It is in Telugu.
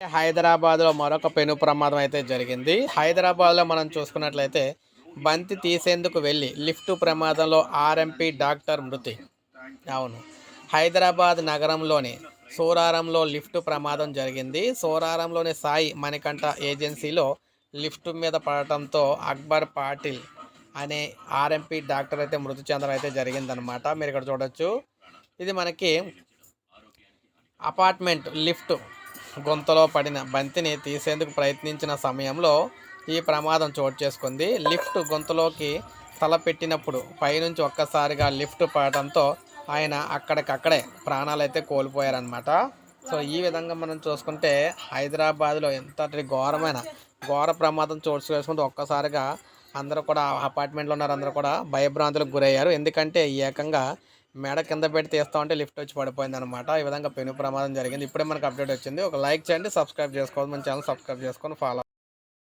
హైదరాబాద్లో మరొక పెను ప్రమాదం అయితే జరిగింది. హైదరాబాద్లో మనం చూసుకున్నట్లయితే బంతి తీసేందుకు వెళ్ళి లిఫ్ట్ ప్రమాదంలో ఆర్ఎంపీ డాక్టర్ మృతి. అవును. హైదరాబాద్ నగరంలోని సోరారంలో లిఫ్ట్ ప్రమాదం జరిగింది. సోరారంలోని సాయి మణికంఠ ఏజెన్సీలో లిఫ్ట్ మీద పడటంతో అక్బర్ పాటిల్ అనే ఆర్ఎంపీ డాక్టర్ అయితే మృతి చెందడం అయితే జరిగిందనమాట మీరు ఇక్కడ చూడొచ్చు. ఇది మనకి అపార్ట్మెంట్ లిఫ్ట్ గుంతలో పడిన బంతిని తీసేందుకు ప్రయత్నించిన సమయంలో ఈ ప్రమాదం చోటు చేసుకుంది. లిఫ్ట్ గుంతలోకి తల పెట్టినప్పుడు పైనుంచి ఒక్కసారిగా లిఫ్ట్ పడటంతో ఆయన అక్కడికక్కడే ప్రాణాలైతే కోల్పోయారనమాట సో ఈ విధంగా మనం చూసుకుంటే హైదరాబాద్లో ఎంతటి ఘోరమైన ఘోర ప్రమాదం చోటు చేసుకుంటే ఒక్కసారిగా అందరూ కూడా అపార్ట్మెంట్లో ఉన్నారు అందరూ కూడా భయభ్రాంతులకు గురయ్యారు. ఎందుకంటే ఏకంగా మేడ కింద పెట్టి తీస్తా ఉంటే లిఫ్ట్ వచ్చి పడిపోయింది అనమాట ఈ విధంగా పెను ప్రమాదం జరిగింది. ఇప్పుడే మనకు అప్డేట్ వచ్చింది. ఒక లైక్ చేయండి సబ్స్క్రైబ్ చేసుకోవాలి మన ఛానల్ సబ్స్క్రైబ్ చేసుకొని ఫాలో